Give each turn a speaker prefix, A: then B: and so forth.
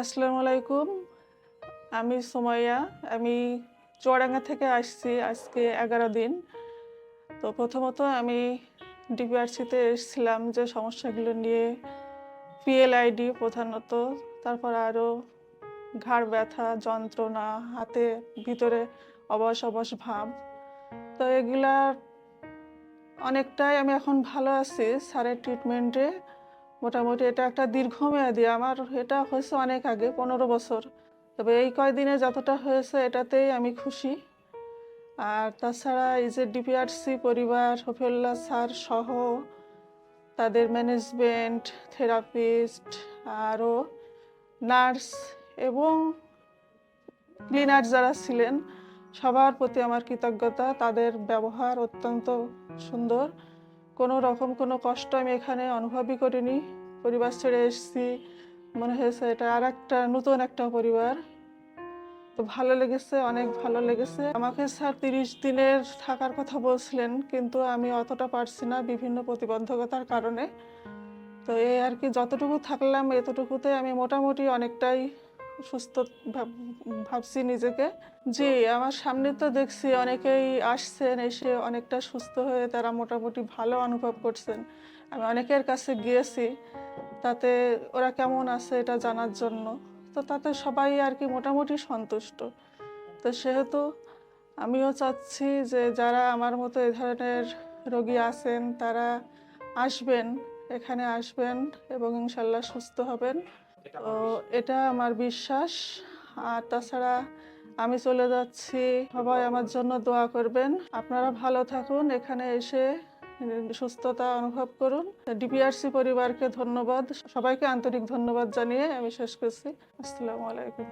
A: আসসালামু আলাইকুম আমি সোমাইয়া। আমি চুয়াডাঙ্গা থেকে আসছি আজকে এগারো দিন। তো প্রথমত আমি ডিপিআরসিতে এসেছিলাম যে সমস্যাগুলো নিয়ে পিএলআইডি প্রধানত, তারপর আরও ঘাড় ব্যথা, যন্ত্রণা, হাতে ভিতরে অবশ অবশ ভাব। তো এগুলার অনেকটাই আমি এখন ভালো আছি স্যারের ট্রিটমেন্টে মোটামুটি এটা একটা দীর্ঘমেয়াদী। আমার এটা হয়েছে অনেক আগে, পনেরো বছর। তবে এই কয়দিনে যতটা হয়েছে এটাতেই আমি খুশি। আর তাছাড়া এই যে ডিপিআরসি পরিবার শফিউল্লাহ স্যার সহ তাদের ম্যানেজমেন্ট, থেরাপিস্ট, আরও নার্স এবং ক্লিনার যারা ছিলেন, সবার প্রতি আমার কৃতজ্ঞতা। তাদের ব্যবহার অত্যন্ত সুন্দর। কোনো রকম কোনো কষ্ট আমি এখানে অনুভবই করিনি। পরিবার ছেড়ে এসেছি। মনে হয়েছে এটা আর একটা নতুন একটা পরিবার। তো ভালো লেগেছে, অনেক ভালো লেগেছে। আমাকে স্যার তিরিশ দিনের থাকার কথা বলছিলেন, কিন্তু আমি অতটা পারছি না বিভিন্ন প্রতিবন্ধকতার কারণে। তো এই আর কি, যতটুকু থাকলাম, এতটুকুতে আমি মোটামুটি অনেকটাই সুস্থ ভাব- ভাবছি নিজেকে। জি, আমার সামনে তো দেখছি অনেকেই আসছেন, এসে অনেকটা সুস্থ হয়ে তারা মোটামুটি ভালো অনুভব করছেন। আমি অনেকের কাছে গিয়েছি, তাতে ওরা কেমন আছে এটা জানার জন্য। তো তাতে সবাই আর কি মোটামুটি সন্তুষ্ট। তো সেহেতু আমিও চাচ্ছি যে যারা আমার মতো এ ধরনের রোগী আছেন, তারা আসবেন, এখানে আসবেন এবং ইনশাল্লাহ সুস্থ হবেন। তো এটা আমার বিশ্বাস। আর তাছাড়া আমি চলে যাচ্ছি। সবাই আমার জন্য দোয়া করবেন। আপনারা ভালো থাকুন এখানে এসে সুস্থতা অনুভব করুন। ডিপিআরসি পরিবারকে ধন্যবাদ। সবাইকে আন্তরিক ধন্যবাদ জানিয়ে আমি শেষ করছি। আসসালামু আলাইকুম।